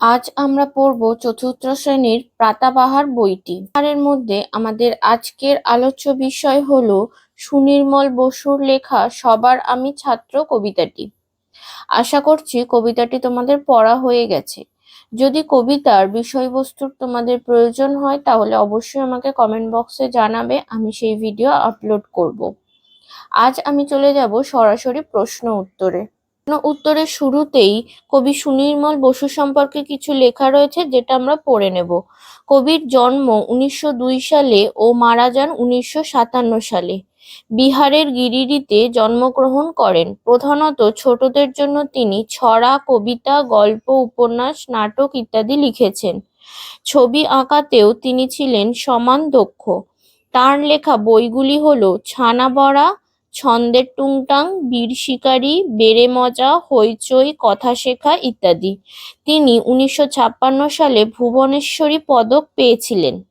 আজ আমরা পড়ব চতুর্থ শ্রেণির প্রাতাবাহার বইটি। এর মধ্যে আমাদের আজকের আলোচ্য বিষয় হলো সুনির্মল বসুর লেখা সবার আমি ছাত্র কবিতাটি। আশা করছি কবিতাটি তোমাদের পড়া হয়ে গেছে। যদি কবিতার বিষয়বস্তুর তোমাদের প্রয়োজন হয় তাহলে অবশ্যই আমাকে কমেন্ট বক্সে জানাবে, আমি সেই ভিডিও আপলোড করব। আজ আমি চলে যাব সরাসরি প্রশ্ন উত্তরে। উত্তরের শুরুতেই কবি সুনির্মল বসু সম্পর্কে কিছু লেখা রয়েছে যেটা আমরা পড়ে নেব। কবির জন্ম উনিশশো দুই সালে ও মারা যান উনিশশো সাতান্ন সালে। বিহারের গিরিডিতে জন্মগ্রহণ করেন। প্রধানত ছোটদের জন্য তিনি ছড়া, কবিতা, গল্প, উপন্যাস, নাটক ইত্যাদি লিখেছেন। ছবি আঁকাতেও তিনি ছিলেন সমান দক্ষ। তার লেখা বইগুলি হলো ছানা বড়া ছন্দের টুংটাং, বীর শিকারী, বেড়ে মজা, হইচই, কথা শেখা ইত্যাদি। তিনি উনিশশো ছাপ্পান্ন সালে ভুবনেশ্বরী পদক পেয়েছিলেন।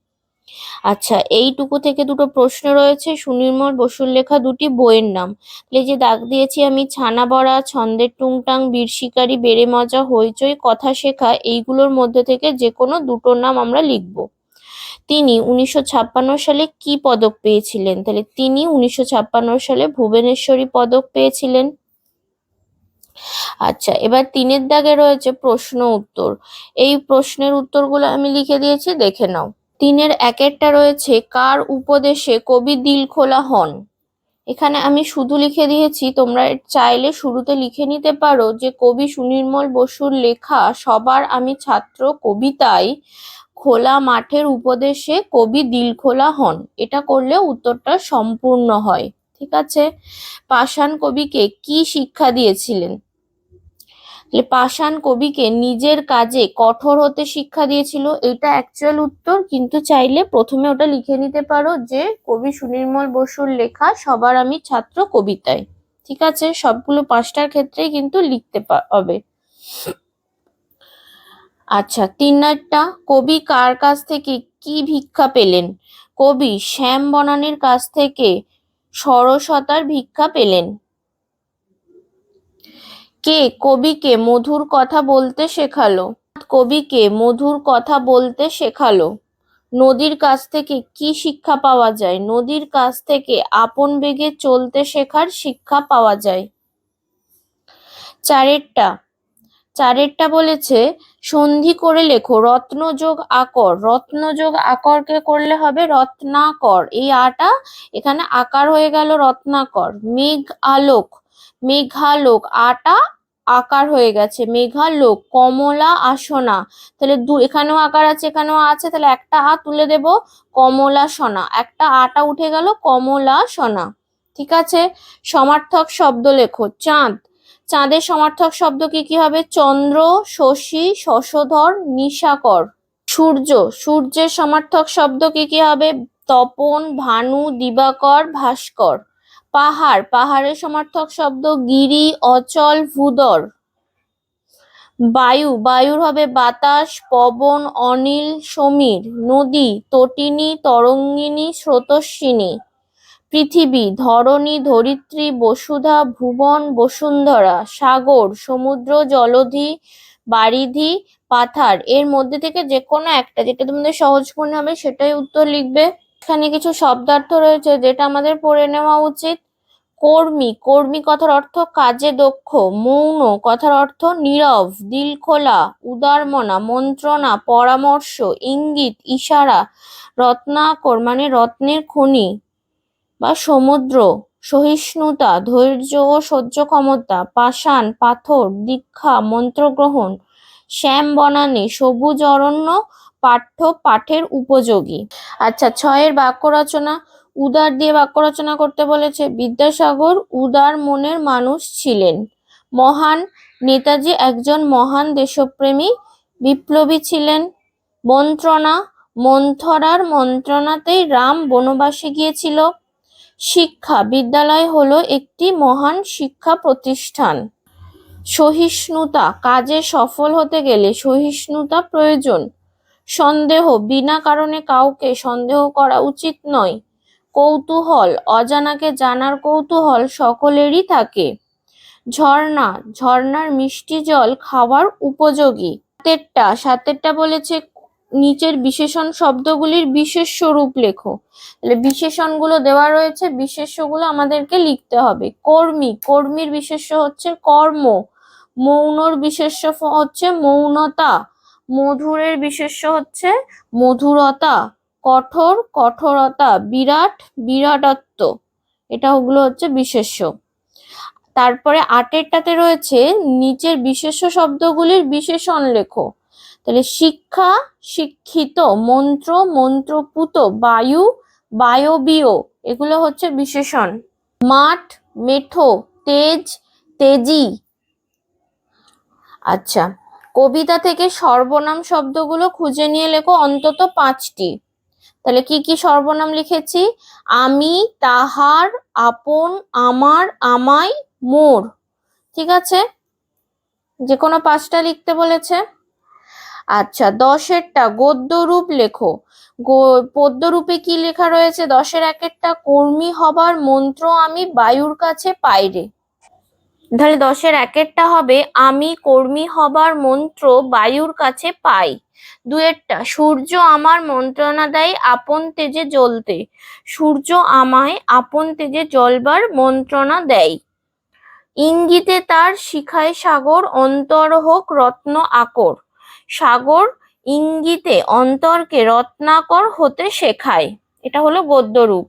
আচ্ছা এইটুকু থেকে দুটো প্রশ্ন রয়েছে। সুনির্মল বসুর লেখা দুটি বইয়ের নাম। এই যে দাগ দিয়েছি আমি, ছানা বড়া, ছন্দের টুংটাং, বীর শিকারী, বেড়ে মজা, হইচই, কথা শেখা, এইগুলোর মধ্যে থেকে যে কোনো দুটোর নাম আমরা লিখব। তিনি উনিশশো ছাপ্পান্ন সালে কি পদক পেয়েছিলেন? তাহলে তিনি উনিশশো ছাপ্পান্ন সালে ভুবনেশ্বরী পদক পেয়েছিলেন। আচ্ছা এবার তিনের দাগে রয়েছে প্রশ্ন উত্তর। এই প্রশ্নের উত্তরগুলো আমি লিখে দিয়েছি, দেখে নাও। তিনের একেরটা রয়েছে, কার উপদেশে কবি দিল খোলা হন? এখানে আমি শুধু লিখে দিয়েছি, তোমরা চাইলে শুরুতে লিখে নিতে পারো যে কবি সুনির্মল বসুর লেখা, সবার আমি ছাত্র কবিতায় খোলা মাঠের উপদেশে কবি দিলখোলা হন। এটা করলে উত্তরটা সম্পূর্ণ হয়, ঠিক আছে? পাষাণ কবিকে কি শিক্ষা দিয়েছিলেন? পাষাণ কবিকে নিজের কাজে কঠোর হতে শিক্ষা দিয়েছিল। এটা অ্যাকচুয়াল উত্তর, কিন্তু চাইলে প্রথমে ওটা লিখে নিতে পারো যে, কবি সুনির্মল বসুর লেখা সবার আমি ছাত্র কবিতায়। ঠিক আছে? সবগুলো পাঁচটার ক্ষেত্রেই কিন্তু লিখতে হবে। আচ্ছা তিন নাটটা কবি কার কাছ থেকে কি ভিক্ষা পেলেন? কবি শ্যাম বনানীর কাছ থেকে সরসতার ভিক্ষা পেলেন। কে কবিকে মধুর কথা বলতে শেখালো? কবিকে মধুর কথা বলতে শেখালো? নদীর কাছ থেকে কি শিক্ষা পাওয়া যায়? নদীর কাছ থেকে আপন বেগে চলতে শেখার শিক্ষা পাওয়া যায়। চারেরটা চারেরটা বলেছে, সন্ধি করে লেখো রত্নযোগ আকর। রত্নযোগ আকরকে করলে হবে? রত্নাকর। এই আটা এখানে আকার হয়ে গেল রত্নাকর। মেঘ আলোক। মেঘালোক, আটা আকার হয়ে গেছে। মেঘালোক, কমলা আসনা। তাহলে দু, এখানেও আকার আছে, এখানেও আছে, তাহলে একটা আ তুলে দেব, কমলা সোনা। একটা আটা উঠে গেল, কমলা সোনা। ঠিক আছে? সমার্থক শব্দ লেখো। চাঁদ। চাঁদের সমার্থক শব্দ কি কি হবে? চন্দ্র, শশী, শশধর, নিশাকর। সূর্য। সূর্যের সমার্থক শব্দ কি কি হবে? তপন, ভানু, দিবাকর, ভাস্কর। পাহাড়, পাহাড়ের সমার্থক শব্দ গিরি, অচল, ভূদর। বায়ু, বায়ুর হবে বাতাস, পবন, অনিল, সমীর, নদী, তটিনী, তরঙ্গিনী, স্রোতস্বিনী। পৃথিবী, ধরণী, ধরিত্রী, বসুধা, ভুবন, বসুন্ধরা, সাগর, সমুদ্র, জলধি, বারিধি, পাথার। এর মধ্যে থেকে যে কোনো একটা, যেটা তোমাদের সহজ মনে হবে সেটাই উত্তর লিখবে। এখানে কিছু শব্দার্থ রয়েছে যেটা আমাদের পড়ে নেওয়া উচিত। কর্মী কর্মী কথার অর্থ কাজে দক্ষ, মৌন কথার অর্থ নীরব দিলখোলা উদারমনা, মন্ত্রণা, পরামর্শ, ইঙ্গিত, ইশারা, রত্নাকর মানে রত্নের খনি বা সমুদ্র, সহিষ্ণুতা, ধৈর্য ও সহ্য ক্ষমতা, পাষাণ, পাথর, দীক্ষা, মন্ত্রগ্রহণ, শ্যাম বনানী, সবুজ অরণ্য পাঠ্য পাঠের উপযোগী। আচ্ছা ছয়ের বাক্য রচনা। উদার দিয়ে বাক্য রচনা করতে বলেছে, বিদ্যাসাগর উদার মনের মানুষ ছিলেন। মহান নেতাজি একজন মহান দেশপ্রেমী, বিপ্লবী ছিলেন। মন্ত্রণা, মন্থরার মন্ত্রণাতেই রাম বনবাসে গিয়েছিল। শিক্ষা, বিদ্যালয় হলো একটি মহান শিক্ষা প্রতিষ্ঠান। সহিষ্ণুতা, কাজে সফল হতে গেলে সহিষ্ণুতা প্রয়োজন। সন্দেহ, বিনা কারণে কাউকে সন্দেহ করা উচিত নয়। কৌতূহল, অজানাকে জানার কৌতূহল সকলেরই থাকে। ঝর্ণা, ঝর্ণার মিষ্টি জল খাওয়ার উপযোগী। সাতেরটা সাতেরটা বলেছে নিচের বিশেষণ শব্দগুলির বিশেষ রূপ লেখো। তাহলে বিশেষণগুলো দেওয়া রয়েছে, বিশেষ্যগুলো আমাদেরকে লিখতে হবে। কর্মী, কর্মীর বিশেষ্য হচ্ছে কর্ম, মৌনর বিশেষ্য হচ্ছে মৌনতা। মধুরের বিশেষ্য হচ্ছে মধুরতা, কঠোর কঠোরতা, বিরাট বিরাটত্ব। এটা ওগুলো হচ্ছে বিশেষ্য। তারপরে আটেরটাতে রয়েছে নিচের বিশেষ্য শব্দগুলির বিশেষণ লেখো। তাহলে শিক্ষা, শিক্ষিত, মন্ত্র, মন্ত্রপুত, বায়ু, বায়বীয়, এগুলো হচ্ছে বিশেষণ। মাঠ, মেঠো, তেজ, তেজি। আচ্ছা। কবিতা থেকে সর্বনাম শব্দগুলো খুঁজে নিয়ে লেখো অন্তত পাঁচটি। তাহলে কি কি সর্বনাম লিখেছি? আমি, তাহার, আপন, আমার আমায় মোর। ঠিক আছে? যে কোনো পাঁচটা লিখতে বলেছে? আচ্ছা দশেরটা গদ্য রূপ লেখো। পদ্য রূপে কি লেখা রয়েছে? দশের একেরটা, কর্মী হবার মন্ত্র আমি বায়ুর কাছে পাইরে। তাহলে দশের একেরটা হবে, আমি কর্মী হবার মন্ত্র বায়ুর কাছে পাই। দুয়েরটা, সূর্য আমার মন্ত্রণা দেয় আপন তেজে জ্বলতে। সূর্য আমায় আপন তেজে জ্বলবার মন্ত্রণা দেয়। ইঙ্গিতে তার শিখায় সাগর, অন্তর হোক রত্ন আকর। সাগর ইঙ্গিতে অন্তরকে রত্নাকর হতে শেখায়। এটা হলো গদ্যরূপ।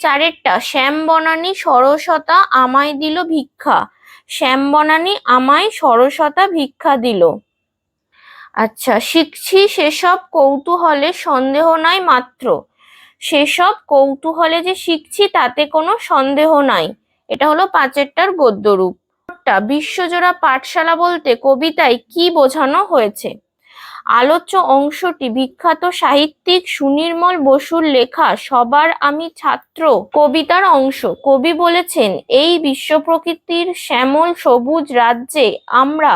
চারেরটা, শ্যাম বনানী সরসতা আমায় দিল ভিক্ষা। শ্যাম বনানী আমায় সরসতা ভিক্ষা দিল। আচ্ছা শিখছি সেসব কৌতূহলে সন্দেহ নাই মাত্র। সেসব কৌতূহলে যে শিখছি তাতে কোনো সন্দেহ নাই। এটা হলো পাঁচেরটার গদ্যরূপটা বিশ্বজোড়া পাঠশালা বলতে কবিতায় কি বোঝানো হয়েছে? আলোচ্য অংশটি বিখ্যাত সাহিত্যিক সুনির্মল বসুর লেখা সবার আমি ছাত্র কবিতার অংশ। কবি বলেছেন, এই বিশ্ব প্রকৃতির শ্যামল সবুজ রাজ্যে আমরা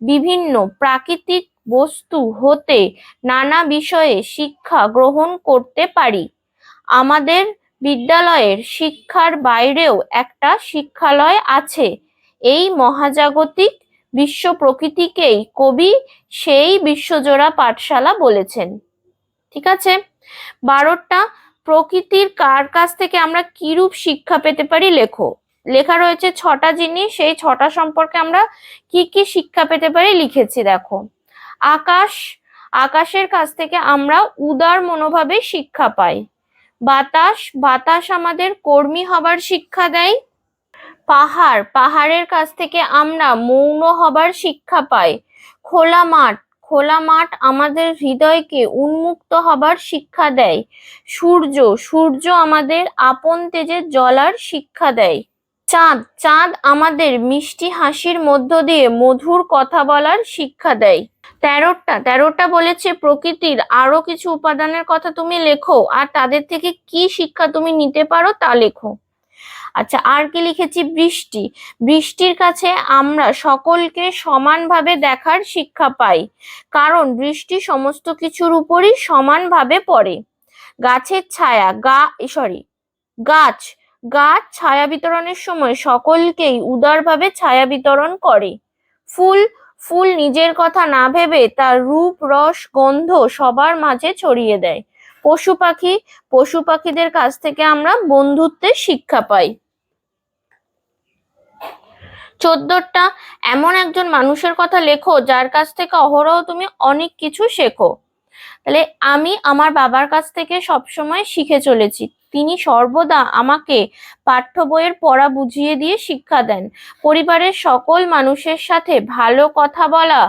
বিভিন্ন প্রাকৃতিক বস্তু হতে নানা বিষয়ে শিক্ষা গ্রহণ করতে পারি। আমাদের বিদ্যালয়ের শিক্ষার বাইরেও একটা শিক্ষালয় আছে। এই মহাজাগতিক বিশ্ব প্রকৃতিকেই কবি সেই বিশ্বজোড়া পাঠশালা বলেছেন। ঠিক আছে? বারোটা, প্রকৃতির কার কাছ থেকে আমরা কিরূপ শিক্ষা পেতে পারি? লেখো। লেখা রয়েছে ছটা জিনিস, সেই ছটা সম্পর্কে আমরা কি কি শিক্ষা পেতে পারি? লিখেছি, দেখো। আকাশ, আকাশের কাছ থেকে আমরা উদার মনোভাবে শিক্ষা পাই। বাতাস বাতাস আমাদের কর্মী হবার শিক্ষা দেয়। পাহাড়, পাহাড়ের কাছ থেকে আমরা মৌন হবার শিক্ষা পাই। খোলা মাঠ খোলা মাঠ আমাদের হৃদয়কে উন্মুক্ত হবার শিক্ষা দেয়। সূর্য সূর্য আমাদের আপন তেজে জলার শিক্ষা দেয়। চাঁদ চাঁদ আমাদের মিষ্টি হাসির মধ্য দিয়ে মধুর কথা বলার শিক্ষা দেয়। তেরোটা তেরোটা বলেছে প্রকৃতির আরও কিছু উপাদানের কথা তুমি লেখো, আর তাদের থেকে কি শিক্ষা তুমি নিতে পারো তা লেখো। আচ্ছা আর কি লিখেছি? বৃষ্টি। বৃষ্টির কাছে আমরা সকলকে সমানভাবে দেখার শিক্ষা পাই। কারণ বৃষ্টি সমস্ত কিছুর উপরই সমানভাবে পড়ে। গাছের ছায়া, গা সরি গাছ। গাছ ছায়া বিতরণের সময় সকলকেই উদারভাবে ছায়া বিতরণ করে। ফুল ফুল নিজের কথা না ভেবে তার রূপ, রস, গন্ধ সবার মাঝে ছড়িয়ে দেয়। পশু পাখি, পশু পাখিদের কাছ থেকে আমরা বন্ধুত্বের শিক্ষা পাই। চোদ্দটা এমন একজন মানুষের কথা লেখো, যার কাছ থেকে অহরহ তুমি অনেক কিছু শেখো। তাহলে আমি আমার বাবার কাছ থেকে সবসময় শিখে চলেছি। তিনি সর্বদা আমাকে পাঠ্য বইয়ের পড়া বুঝিয়ে দিয়ে শিক্ষা দেন। পরিবারের সকল মানুষের সাথে ভালো কথা বলা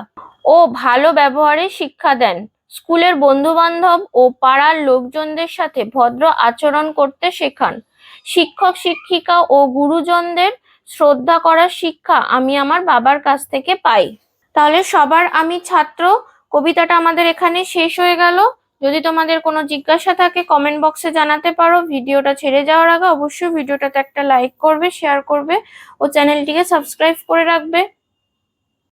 ও ভালো ব্যবহারে শিক্ষা দেন। স্কুলের বন্ধু বান্ধব ও পাড়ার লোকজনদের সাথে ভদ্র আচরণ করতে শেখান। শিক্ষক, শিক্ষিকা ও গুরুজনদের শ্রদ্ধা করার শিক্ষা আমি আমার বাবার কাছ থেকে পাই। তাহলে সবার আমি ছাত্র, কবিতাটা আমাদের এখানে শেষ হয়ে গেল। যদি তোমাদের কোনো জিজ্ঞাসা থাকে কমেন্ট বক্সে জানাতে পারো। ভিডিওটা ছেড়ে যাওয়ার আগে অবশ্যই ভিডিওটাতে একটা লাইক করবে শেয়ার করবে ও চ্যানেলটিকে সাবস্ক্রাইব করে রাখবে।